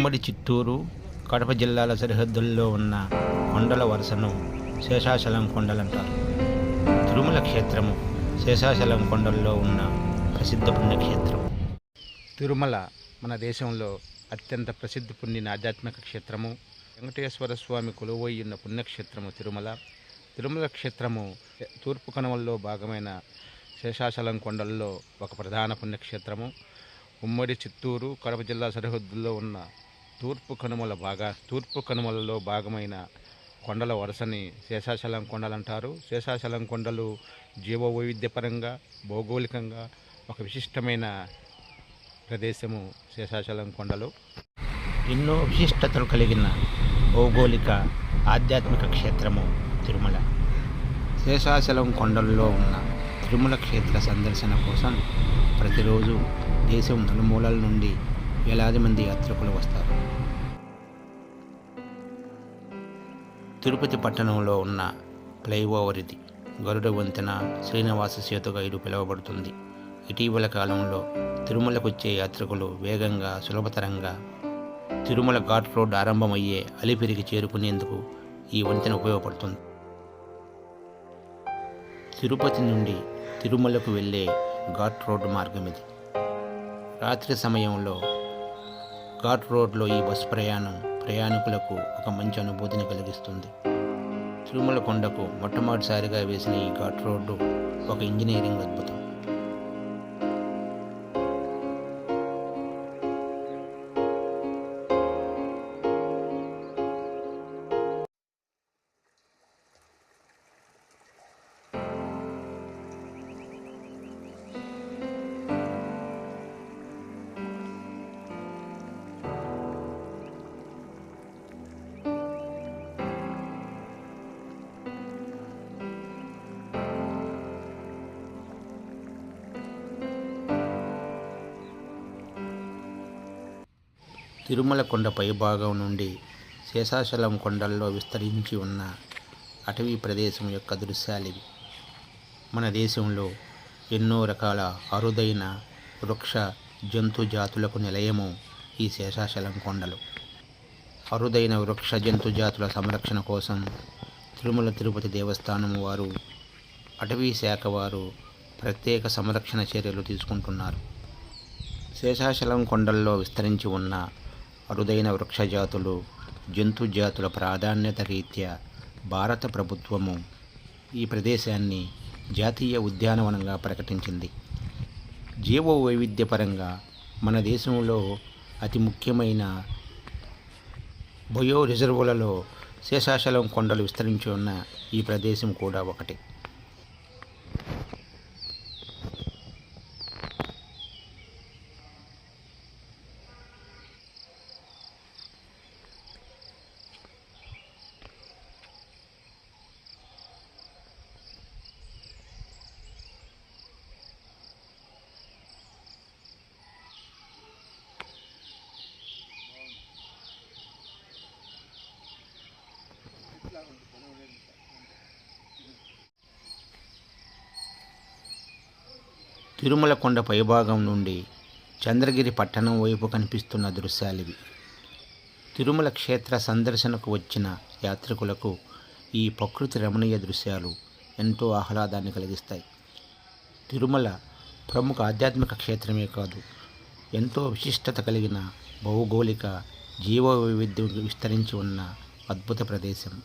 ఉమ్మడి చిత్తూరు కడప జిల్లాల సరిహద్దుల్లో ఉన్న కొండల వరుసను శేషాచలం కొండలంటారు. తిరుమల క్షేత్రము శేషాచలం కొండల్లో ఉన్న ప్రసిద్ధ పుణ్యక్షేత్రం. తిరుమల మన దేశంలో అత్యంత ప్రసిద్ధి పొందిన ఆధ్యాత్మిక క్షేత్రము. వెంకటేశ్వర స్వామి కొలువై ఉన్న పుణ్యక్షేత్రము తిరుమల. తిరుమల క్షేత్రము తూర్పు కనుమల్లో భాగమైన శేషాచలం కొండల్లో ఒక ప్రధాన పుణ్యక్షేత్రము. ఉమ్మడి చిత్తూరు కడప జిల్లా సరిహద్దుల్లో ఉన్న తూర్పు కనుమల భాగా తూర్పు కనుమలలో భాగమైన కొండల వరుసని శేషాచలం కొండలు అంటారు శేషాచలం కొండలు జీవ వైవిధ్యపరంగా భౌగోళికంగా ఒక విశిష్టమైన ప్రదేశము శేషాచలం కొండలు. ఎన్నో విశిష్టతలు కలిగిన భౌగోళిక ఆధ్యాత్మిక క్షేత్రము తిరుమల. శేషాచలం కొండల్లో ఉన్న తిరుమల క్షేత్ర సందర్శన కోసం ప్రతిరోజు దేశం నలుమూలల నుండి వేలాది మంది యాత్రికులు వస్తారు. తిరుపతి పట్టణంలో ఉన్న ఫ్లైఓవర్ ఇది. గరుడ వంతెన శ్రీనివాస సేతుగా ఇది పిలువబడుతుంది. ఇటీవల కాలంలో తిరుమలకు వచ్చే యాత్రికులు వేగంగా సులభతరంగా తిరుమల ఘాట్ రోడ్ ఆరంభమయ్యే అలిపిరికి చేరుకునేందుకు ఈ వంతెన ఉపయోగపడుతుంది. తిరుపతి నుండి తిరుమలకు వెళ్ళే ఘాట్ రోడ్డు మార్గం ఇది. రాత్రి సమయంలో ఘాట్ రోడ్లో ఈ బస్సు ప్రయాణం ప్రయాణికులకు ఒక మంచి అనుభూతిని కలిగిస్తుంది. తిరుమల కొండకు మొట్టమొదటిసారిగా వేసిన ఈ ఘాట్ రోడ్డు ఒక ఇంజనీరింగ్ అద్భుతం. తిరుమల కొండ పైభాగం నుండి శేషాచలం కొండల్లో విస్తరించి ఉన్న అటవీ ప్రదేశం యొక్క దృశ్యాలివి మన దేశంలో ఎన్నో రకాల అరుదైన వృక్ష జంతు జాతులకు నిలయము ఈ శేషాచలం కొండలు. అరుదైన వృక్ష జంతు జాతుల సంరక్షణ కోసం తిరుమల తిరుపతి దేవస్థానం వారు అటవీ శాఖ వారు ప్రత్యేక సంరక్షణ చర్యలు తీసుకుంటున్నారు. శేషాచలం కొండల్లో విస్తరించి ఉన్న అరుదైన వృక్ష జాతులు జంతు జాతుల ప్రాధాన్యత రీత్యా భారత ప్రభుత్వము ఈ ప్రదేశాన్ని జాతీయ ఉద్యానవనంగా ప్రకటించింది. జీవ వైవిధ్యపరంగా మన దేశంలో అతి ముఖ్యమైన బయో రిజర్వులలో శేషాచలం కొండలు విస్తరించి ఉన్న ఈ ప్రదేశం కూడా ఒకటి. తిరుమల కొండ పైభాగం నుండి చంద్రగిరి పట్టణం వైపు కనిపిస్తున్న దృశ్యాలివి. తిరుమల క్షేత్ర సందర్శనకు వచ్చిన యాత్రికులకు ఈ ప్రకృతి రమణీయ దృశ్యాలు ఎంతో ఆహ్లాదాన్ని కలిగిస్తాయి. తిరుమల ప్రముఖ ఆధ్యాత్మిక క్షేత్రమే కాదు ఎంతో విశిష్టత కలిగిన భౌగోళిక జీవ వైవిధ్యం విస్తరించి ఉన్న అద్భుత ప్రదేశం.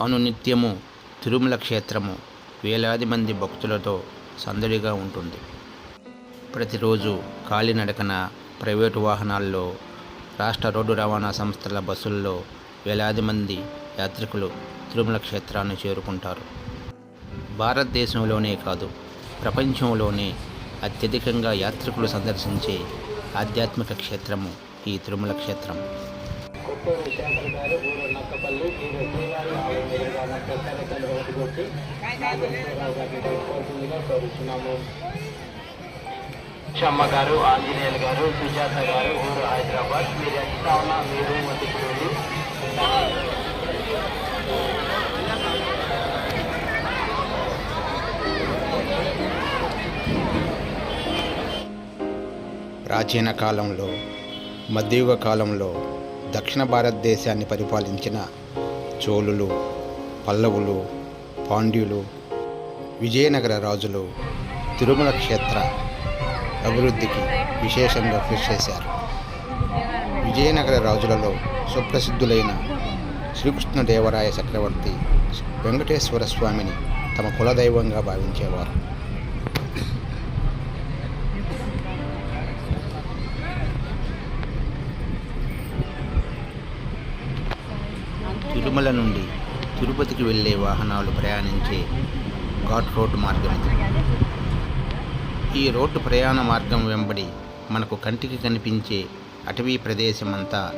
అనునిత్యము తిరుమల క్షేత్రము వేలాది మంది భక్తులతో సందడిగా ఉంటుంది. ప్రతిరోజు కాలినడకన ప్రైవేటు వాహనాల్లో రాష్ట్ర రోడ్డు రవాణా సంస్థల బస్సుల్లో వేలాది మంది యాత్రికులు తిరుమల క్షేత్రాన్ని చేరుకుంటారు. భారతదేశంలోనే కాదు ప్రపంచంలోనే అత్యధికంగా యాత్రికులు సందర్శించే ఆధ్యాత్మిక క్షేత్రము ఈ తిరుమల క్షేత్రం. కొత్తూరు శేఖర్ గారు ఊరు నక్కపల్లి మీరు శ్రీవారి ఆలయం ఎదురుగా ఉన్న నాగేశ్వరరావు గారిని తెలుసుకోవాల్సిందిగా కోరుతున్నాము షమ్మ గారు ఆంజనేయులు గారు సుజాత గారు ఊరు హైదరాబాద్. మీరు ఎంత ఉన్నా మీరు మధ్యప్రదేశ్ ప్రాచీన కాలంలో మధ్యయుగ కాలంలో దక్షిణ భారతదేశాన్ని పరిపాలించిన చోళులు పల్లవులు పాండ్యులు విజయనగర రాజులు తిరుమల క్షేత్ర అభివృద్ధికి విశేషంగా కృషి చేశారు. విజయనగర రాజులలో సుప్రసిద్ధులైన శ్రీకృష్ణదేవరాయ చక్రవర్తి వెంకటేశ్వర స్వామిని తమ కులదైవంగా భావించేవారు. తిరుమల నుండి తిరుపతికి వెళ్ళే వాహనాలు ప్రయాణించే ఘాట్ రోడ్డు మార్గం ఇది. ఈ రోడ్డు ప్రయాణ మార్గం వెంబడి మనకు కంటికి కనిపించే అటవీ ప్రదేశం అంతా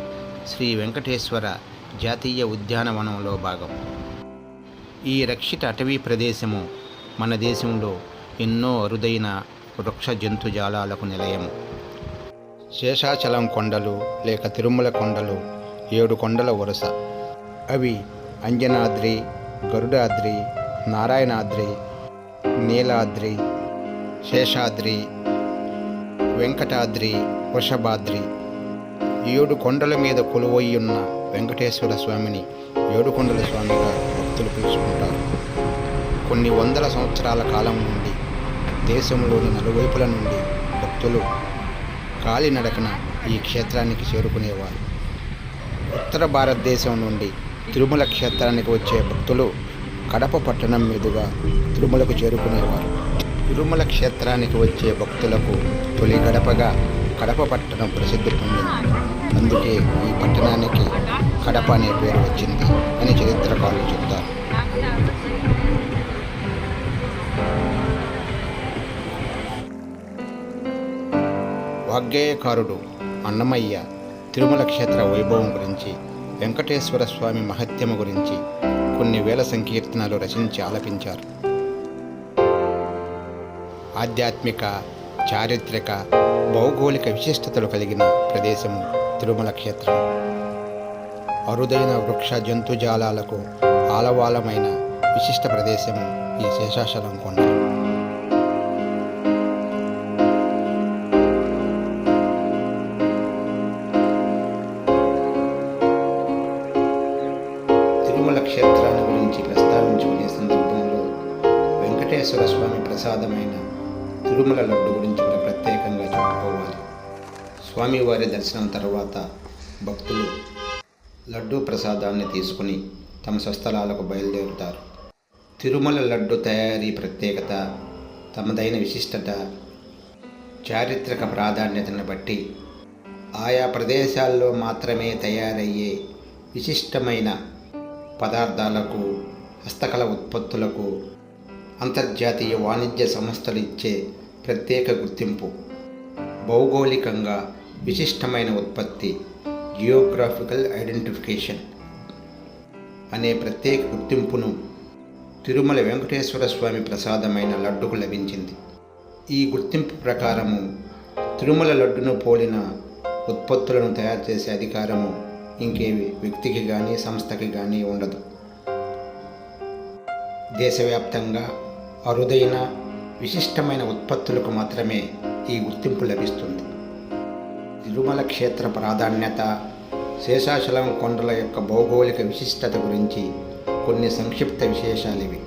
శ్రీ వెంకటేశ్వర జాతీయ ఉద్యానవనంలో భాగం. ఈ రక్షిత అటవీ ప్రదేశము మన దేశంలో ఎన్నో అరుదైన వృక్ష జంతుజాలాలకు నిలయము. శేషాచలం కొండలు లేక తిరుమల కొండలు ఏడు కొండల వరుస. అవి అంజనాద్రి గరుడాద్రి నారాయణాద్రి నీలాద్రి శేషాద్రి వెంకటాద్రి వృషభాద్రి. ఏడు కొండల మీద కొలువయ్యున్న వెంకటేశ్వర స్వామిని ఏడుకొండల స్వామిగా భక్తులు పిలుచుకుంటారు. కొన్ని వందల సంవత్సరాల కాలం నుండి దేశంలోని నలువైపుల నుండి భక్తులు కాలినడకన ఈ క్షేత్రానికి చేరుకునేవారు. ఉత్తర భారతదేశం నుండి తిరుమల క్షేత్రానికి వచ్చే భక్తులు కడప పట్టణం మీదుగా తిరుమలకు చేరుకునేవారు. తిరుమల క్షేత్రానికి వచ్చే భక్తులకు తొలి గడపగా కడప పట్టణం ప్రసిద్ధి పొందింది. అందుకే ఈ పట్టణానికి కడప అనే పేరు వచ్చింది అని చరిత్రకారులు చెప్తారు వాగ్గేయకారుడు అన్నమయ్య తిరుమల క్షేత్ర వైభవం గురించి వెంకటేశ్వర స్వామి మహత్యము గురించి కొన్ని వేల సంకీర్తనలు రచించి ఆలపించారు. ఆధ్యాత్మిక చారిత్రక భౌగోళిక విశిష్టతలు కలిగిన ప్రదేశము తిరుమల క్షేత్రం. అరుదైన వృక్ష జంతుజాలాలకు ఆలవాలమైన విశిష్ట ప్రదేశము ఈ శేషాచలం కొండ. వెంకటేశ్వర స్వామి ప్రసాదమైన తిరుమల లడ్డు గురించి కూడా ప్రత్యేకంగా చెప్పుకోవాలి. స్వామివారి దర్శనం తర్వాత భక్తులు లడ్డు ప్రసాదాన్ని తీసుకుని తమ స్వస్థలాలకు బయలుదేరుతారు. తిరుమల లడ్డు తయారీ ప్రత్యేకత తమదైన విశిష్టత చారిత్రక ప్రాధాన్యతను బట్టి ఆయా ప్రదేశాల్లో మాత్రమే తయారయ్యే విశిష్టమైన పదార్థాలకు హస్తకళ ఉత్పత్తులకు అంతర్జాతీయ వాణిజ్య సంస్థలు ఇచ్చే ప్రత్యేక గుర్తింపు. భౌగోళికంగా విశిష్టమైన ఉత్పత్తి జియోగ్రాఫికల్ ఐడెంటిఫికేషన్ అనే ప్రత్యేక గుర్తింపును తిరుమల వెంకటేశ్వర స్వామి ప్రసాదమైన లడ్డుకు లభించింది. ఈ గుర్తింపు ప్రకారము తిరుమల లడ్డును పోలిన ఉత్పత్తులను తయారు చేసే అధికారము ఇంకే వ్యక్తికి కానీ సంస్థకి కానీ ఉండదు. దేశవ్యాప్తంగా అరుదైన విశిష్టమైన ఉత్పత్తులకు మాత్రమే ఈ గుర్తింపు లభిస్తుంది. తిరుమల క్షేత్ర ప్రాధాన్యత శేషాచలం కొండల యొక్క భౌగోళిక విశిష్టత గురించి కొన్ని సంక్షిప్త విశేషాలు ఇవి.